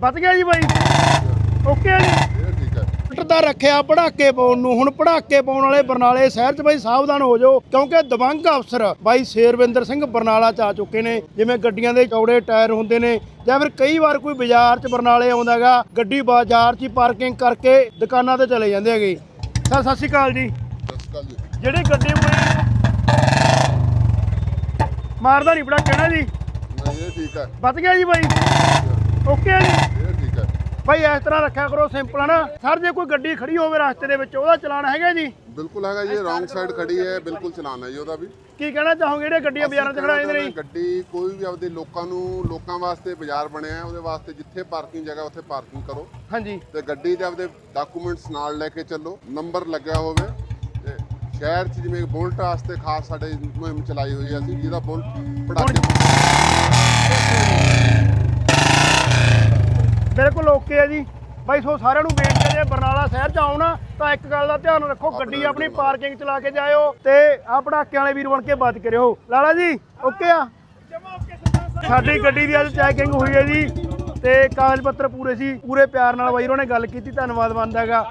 ਬਚ ਗਿਆ ਜੀ ਬਾਈ। ਓਕੇ ਆ ਜੀ। ਇਹ ਠੀਕ ਹੈ ਟਰੈਕਟਰ ਦਾ ਰੱਖਿਆ ਪੜਾਕੇ ਪਾਉਣ ਨੂੰ। ਹੁਣ ਪੜਾਕੇ ਪਾਉਣ ਵਾਲੇ ਬਰਨਾਲੇ ਸ਼ਹਿਰ 'ਚ ਬਾਈ ਸਾਵਧਾਨ ਹੋ ਜਾਓ ਕਿਉਂਕਿ ਦਬੰਗ ਅਫਸਰ ਬਾਈ ਸ਼ੇਰਵਿੰਦਰ ਸਿੰਘ ਬਰਨਾਲਾ 'ਚ ਆ ਚੁੱਕੇ ਨੇ। ਜਿਵੇਂ ਗੱਡੀਆਂ ਦੇ ਚੌੜੇ ਟਾਇਰ ਹੁੰਦੇ ਨੇ ਜਾਂ ਫਿਰ ਕਈ ਵਾਰ ਕੋਈ ਬਾਜ਼ਾਰ 'ਚ ਬਰਨਾਲੇ ਆਉਂਦਾਗਾ ਗੱਡੀ ਬਾਜ਼ਾਰ 'ਚ ਹੀ ਪਾਰਕਿੰਗ ਕਰਕੇ ਦੁਕਾਨਾਂ ਤੇ ਚਲੇ ਜਾਂਦੇ ਹੈਗੇ। ਸਰ ਸਤਿ ਸ਼੍ਰੀ ਅਕਾਲ ਜੀ। ਸਤਿ ਸ਼੍ਰੀ ਅਕਾਲ ਜੀ ਜਿਹੜੀ ਗੱਡੀ ਕੋਈ ਮਾਰਦਾ ਨਹੀਂ ਬੜਾ ਕਹਿਣਾ ਜੀ। ਨਹੀਂ ਇਹ ਠੀਕ ਹੈ ਬਚ ਗਿਆ ਜੀ ਬਾਈ। ਓਕੇ ਭਾਈ ਇਸ ਤਰ੍ਹਾਂ ਰੱਖਿਆ ਕਰੋ ਸਿੰਪਲ ਨਾ। ਸਰ ਜੇ ਕੋਈ ਗੱਡੀ ਖੜੀ ਹੋਵੇ ਰਸਤੇ ਦੇ ਵਿੱਚ ਉਹਦਾ ਚਲਾਨ ਹੈਗਾ ਜੀ? ਬਿਲਕੁਲ ਹੈਗਾ ਜੀ ਰੋਂਗ ਸਾਈਡ ਖੜੀ ਹੈ ਬਿਲਕੁਲ ਚਲਾਨ ਹੈ ਜੀ ਉਹਦਾ ਵੀ। ਕੀ ਕਹਿਣਾ ਚਾਹੋਗੇ ਜਿਹੜੇ ਗੱਡੀਆਂ ਬਾਜ਼ਾਰਾਂ 'ਚ ਖੜਾ ਜਾਂਦੇ ਨੇ? ਗੱਡੀ ਕੋਈ ਵੀ ਆਪਦੇ ਲੋਕਾਂ ਨੂੰ ਲੋਕਾਂ ਵਾਸਤੇ ਬਾਜ਼ਾਰ ਬਣਿਆ ਉਹਦੇ ਵਾਸਤੇ ਜਿੱਥੇ ਪਾਰਕਿੰਗ ਜਗ੍ਹਾ ਉੱਥੇ ਪਾਰਕਿੰਗ ਕਰੋ। ਹਾਂਜੀ। ਤੇ ਗੱਡੀ ਦੇ ਆਪਦੇ ਡਾਕੂਮੈਂਟਸ ਨਾਲ ਲੈ ਕੇ ਚੱਲੋ ਨੰਬਰ ਲੱਗਿਆ ਹੋਵੇ। ਸ਼ਹਿਰ 'ਚ ਜਿਵੇਂ ਬੁਲਟ ਵਾਸਤੇ ਖਾਸ ਸਾਡੇ ਮੁਹਿੰਮ ਚਲਾਈ ਹੋਈ ਹੈ ਅਸੀਂ ਜਿਹਦਾ ਬੁਲਟ ਪੜਾਕੇ ਬਿਲਕੁਲ ਓਕੇ ਹੈ ਜੀ। ਬਾਈ ਸੋ ਸਾਰਿਆਂ ਨੂੰ ਬੇਨਤੀ ਹੈ ਜੇ ਬਰਨਾਲਾ ਸ਼ਹਿਰ 'ਚ ਆਉਣਾ ਤਾਂ ਇੱਕ ਗੱਲ ਦਾ ਧਿਆਨ ਰੱਖੋ ਗੱਡੀ ਆਪਣੀ ਪਾਰਕਿੰਗ 'ਚ ਲਾ ਕੇ ਜਾਇਓ ਤੇ ਆ ਪੜਾਕਿਆਂ ਵਾਲੇ ਵੀਰ ਬਣ ਕੇ ਬਚ ਕੇ ਰਹੋ ਲਾਲਾ ਜੀ ਓਕੇ ਆ? ਸਾਡੀ ਗੱਡੀ ਦੀ ਅੱਜ ਚੈਕਿੰਗ ਹੋਈ ਹੈ ਜੀ ਤੇ ਕਾਗਜ਼ ਪੱਤਰ ਪੂਰੇ ਸੀ ਪੂਰੇ ਪਿਆਰ ਨਾਲ ਬਾਈ ਉਹਨਾਂ ਨੇ ਗੱਲ ਕੀਤੀ ਧੰਨਵਾਦ ਬਣਦਾ ਹੈਗਾ।